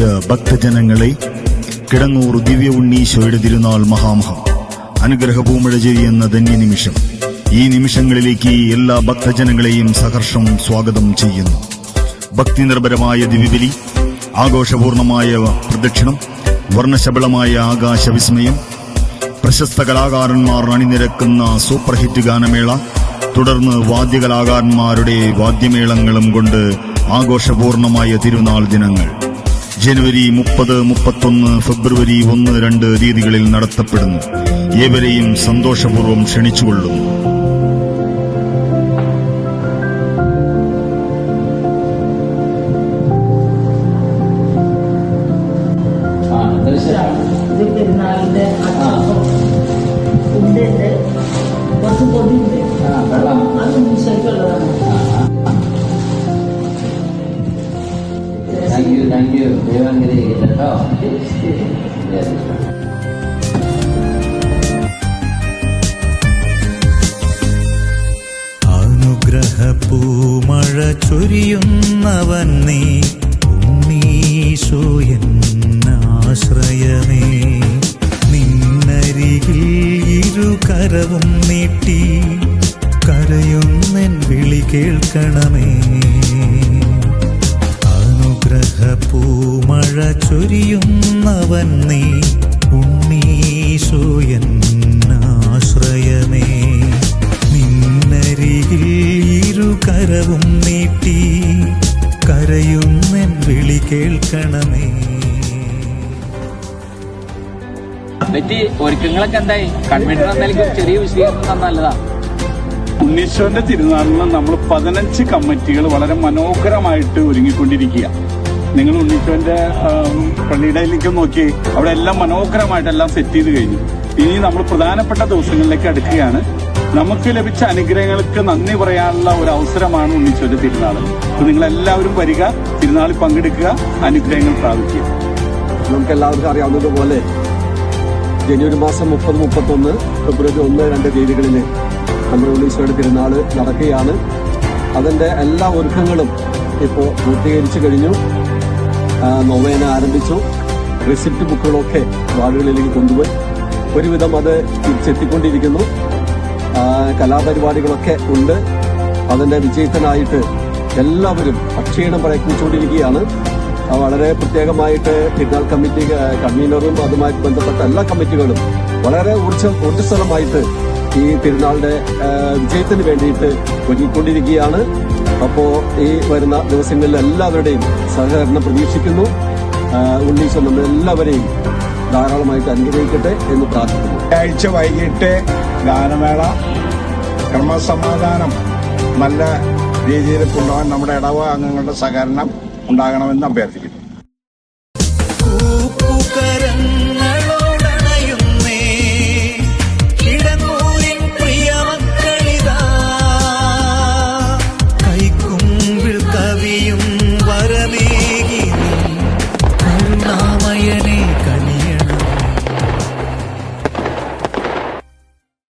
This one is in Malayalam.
ഭക്തജനങ്ങളെ കിടങ്ങൂർ ദിവ്യ ഉണ്ണീശോയുടെ തിരുനാൾ മഹാമഹം. അനുഗ്രഹപൂമഴ ചെയ്യുന്ന ധന്യനിമിഷം ഈ നിമിഷങ്ങളിലേക്ക് എല്ലാ ഭക്തജനങ്ങളെയും സഹർഷം സ്വാഗതം ചെയ്യുന്നു. ഭക്തി നിർഭരമായ ദിവ്യബലി ആഘോഷപൂർണമായ പ്രദക്ഷിണം വർണശബളമായ ആകാശവിസ്മയം പ്രശസ്ത കലാകാരന്മാർ അണിനിരക്കുന്ന സൂപ്പർ ഹിറ്റ് ഗാനമേള തുടർന്ന് വാദ്യകലാകാരന്മാരുടെ വാദ്യമേളങ്ങളും കൊണ്ട് ആഘോഷപൂർണമായ തിരുനാൾ ദിനങ്ങൾ. ജനുവരി മുപ്പത് മുപ്പത്തൊന്ന് ഫെബ്രുവരി ഒന്ന് രണ്ട് തീയതികളിൽ നടത്തപ്പെടുന്നു. ഏവരെയും സന്തോഷപൂർവം ക്ഷണിച്ചുകൊള്ളുന്നു. താങ്ക് യു താങ്ക് യു ദൈവം കേട്ടോ. അനുഗ്രഹപ്പൂമഴ ചൊരിയുന്നവൻ നീ ഉണ്ണീശോ എന്നാശ്രയമേ നിന്നരികിൽ ഇരുകരവും നീട്ടി കരയുന്നൻ വിളി കേൾക്കണമേ അനുഗ്രഹപ്പൂമഴ ചൊരിയുന്നവൻ നീ ഉണ്ണീശോ എന്നാശ്രയമേ. നിന്നരികിൽ ഇരുകരവും നീട്ടി കരയുന്നെൻ വിളി കേൾക്കണമേ. പറ്റി ഒരുക്കങ്ങളൊക്കെ എന്തായി? കൺവീനർ ചെറിയ വിശദീകരണം തന്നാ നല്ലതാ. ഉണ്ണീശ്വരന്റെ തിരുനാളിന് നമ്മൾ പതിനഞ്ച് കമ്മിറ്റികൾ വളരെ മനോഹരമായിട്ട് ഒരുങ്ങിക്കൊണ്ടിരിക്കുക നിങ്ങൾ ഉണ്ണിച്ചോന്റെ പള്ളിയിടയിലേക്ക് നോക്കി അവിടെ എല്ലാം മനോഹരമായിട്ട് എല്ലാം സെറ്റ് ചെയ്ത് കഴിഞ്ഞു. ഇനി നമ്മൾ പ്രധാനപ്പെട്ട ദിവസങ്ങളിലേക്ക് അടുക്കുകയാണ്. നമുക്ക് ലഭിച്ച അനുഗ്രഹങ്ങൾക്ക് നന്ദി പറയാനുള്ള ഒരു അവസരമാണ് ഉണ്ണിച്ചോന്റെ തിരുനാൾ. അപ്പൊ നിങ്ങൾ എല്ലാവരും വരിക തിരുനാളിൽ പങ്കെടുക്കുക അനുഗ്രഹങ്ങൾ പ്രാപിക്കുക. നമുക്ക് എല്ലാവർക്കും അറിയാവുന്നതുപോലെ ജനുവരി മാസം മുപ്പത് മുപ്പത്തൊന്ന് ഫെബ്രുവരി ഒന്ന് രണ്ട് തീയതികളിൽ നമ്മുടെ ഉണ്ണീശോയുടെ തിരുനാൾ നടക്കുകയാണ്. അതിന്റെ എല്ലാ ഒരുക്കങ്ങളും ഇപ്പോൾ പൂർത്തീകരിച്ചു കഴിഞ്ഞു. നൊവേന ആരംഭിച്ചു. റിസിപ്റ്റ് ബുക്കുകളൊക്കെ വാർഡുകളിലേക്ക് കൊണ്ടുപോയി. ഒരുവിധം അത് തിരിച്ചെത്തിക്കൊണ്ടിരിക്കുന്നു. കലാപരിപാടികളൊക്കെ ഉണ്ട്. അതിന്റെ വിജയത്തിനായിട്ട് എല്ലാവരും അക്ഷീണം പ്രയത്നിച്ചുകൊണ്ടിരിക്കുകയാണ്. വളരെ പ്രത്യേകമായിട്ട് തിരുനാൾ കമ്മിറ്റി കൺവീനറും അതുമായി ബന്ധപ്പെട്ട എല്ലാ കമ്മിറ്റികളും വളരെ ഊർജ ഊർജസ്വലമായിട്ട് ഈ തിരുനാളിന്റെ വിജയത്തിന് വേണ്ടിയിട്ട് ഒരുങ്ങിക്കൊണ്ടിരിക്കുകയാണ്. അപ്പോ ഈ വരുന്ന ദിവസങ്ങളിൽ എല്ലാവരുടെയും സഹകരണം പ്രതീക്ഷിക്കുന്നു. ഉണ്ണീശ്വർ നമ്മൾ എല്ലാവരെയും ധാരാളമായിട്ട് അനുഗ്രഹിക്കട്ടെ എന്ന് പ്രാർത്ഥിക്കുന്നു. ആഴ്ച വൈകിട്ട് ഗാനമേള ക്രമസമാധാനം നല്ല രീതിയിൽ കൊണ്ടുപോകാൻ നമ്മുടെ ഇടവ അംഗങ്ങളുടെ സഹകരണം ഉണ്ടാകണമെന്ന് അഭ്യർത്ഥിക്കുന്നു.